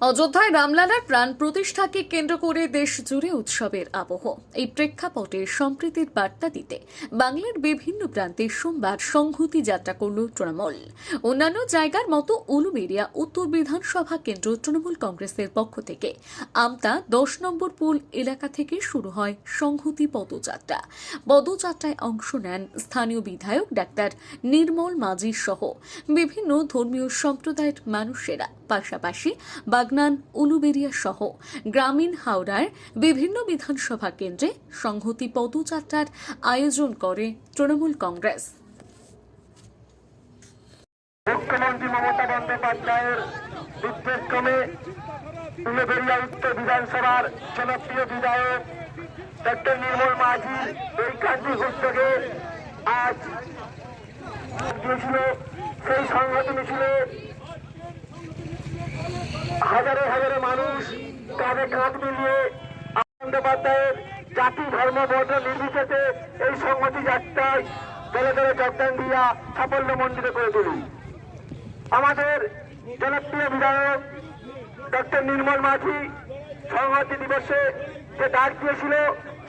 অযোধ্যায় রামলালার প্রাণ প্রতিষ্ঠাকে কেন্দ্র করে দেশ জুড়ে উৎসবের আবহ। এই প্রেক্ষাপটে সম্প্রীতির বার্তা দিতে বাংলার বিভিন্ন প্রান্তে সোমবার সংহতি যাত্রা করল তৃণমূল। অন্যান্য জায়গার মতো উলুবেড়িয়া উত্তর বিধানসভা কেন্দ্র তৃণমূল কংগ্রেসের পক্ষ থেকে আমতা দশ নম্বর পুল এলাকা থেকে শুরু হয় সংহতি পদযাত্রা। পদযাত্রায় অংশ নেন স্থানীয় বিধায়ক ডাক্তার নির্মল মাঝি সহ বিভিন্ন ধর্মীয় সম্প্রদায়ের মানুষেরা। পাশাপাশি বাগনান উলুবেরিয়া সহ গ্রামীণ হাওড়ার বিভিন্ন বিধানসভা কেন্দ্রে সংহতি পদযাত্রার আয়োজন করে তৃণমূল কংগ্রেস। সেই সংহতি মিছিলে হাজারে হাজারে মানুষ কাঁধে মিলিয়ে বন্দ্যোপাধ্যায়ের জাতি, ধর্ম, বর্ণ নির্বিশেষে এই সংহতি যাত্রায় দলে দলে যোগদান দিয়া সাফল্য মণ্ডিত করে তুলি। আমাদের জনপ্রিয় বিধায়ক ডক্টর নির্মল মাঝি সংহতি দিবসে যে ডাক দিয়েছিল,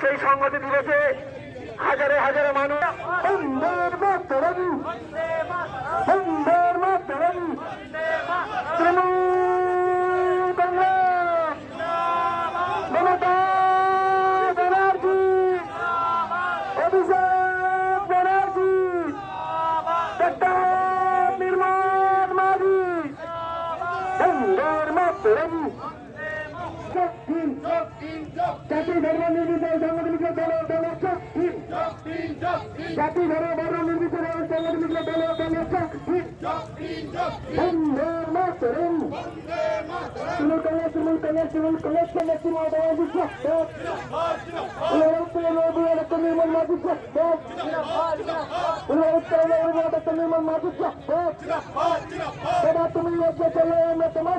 সেই সংহতি দিবসে হাজারে হাজারে মানুষ বন্দের মাতরম বন্দের মাতরম তৃণমূল কংগ্রেস মমতা ব্যানার্জি অভিষেক ব্যানার্জি ডক্টর নির্মল মাঝি বন্দের মাতরম জাতি ধর্ম নির্বিশেষে সংগঠনকে দল দল জাতি ধর্ম বর্ণ নির্বিশেষে সংগঠনকে দল দল মাতরম। তৃণমূল কংগ্রেস তৃণমূল কংগ্রেস কংগ্রেস তৃণমূল কংগ্রেস ডক্টর নির্মল মাঝি ডক্টর নির্মল মাঝি দাদা তুমি চলে তোমার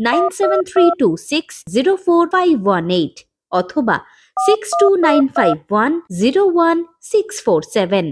nine seven three two six zero four five one eight অথবা six two nine five one zero one six four seven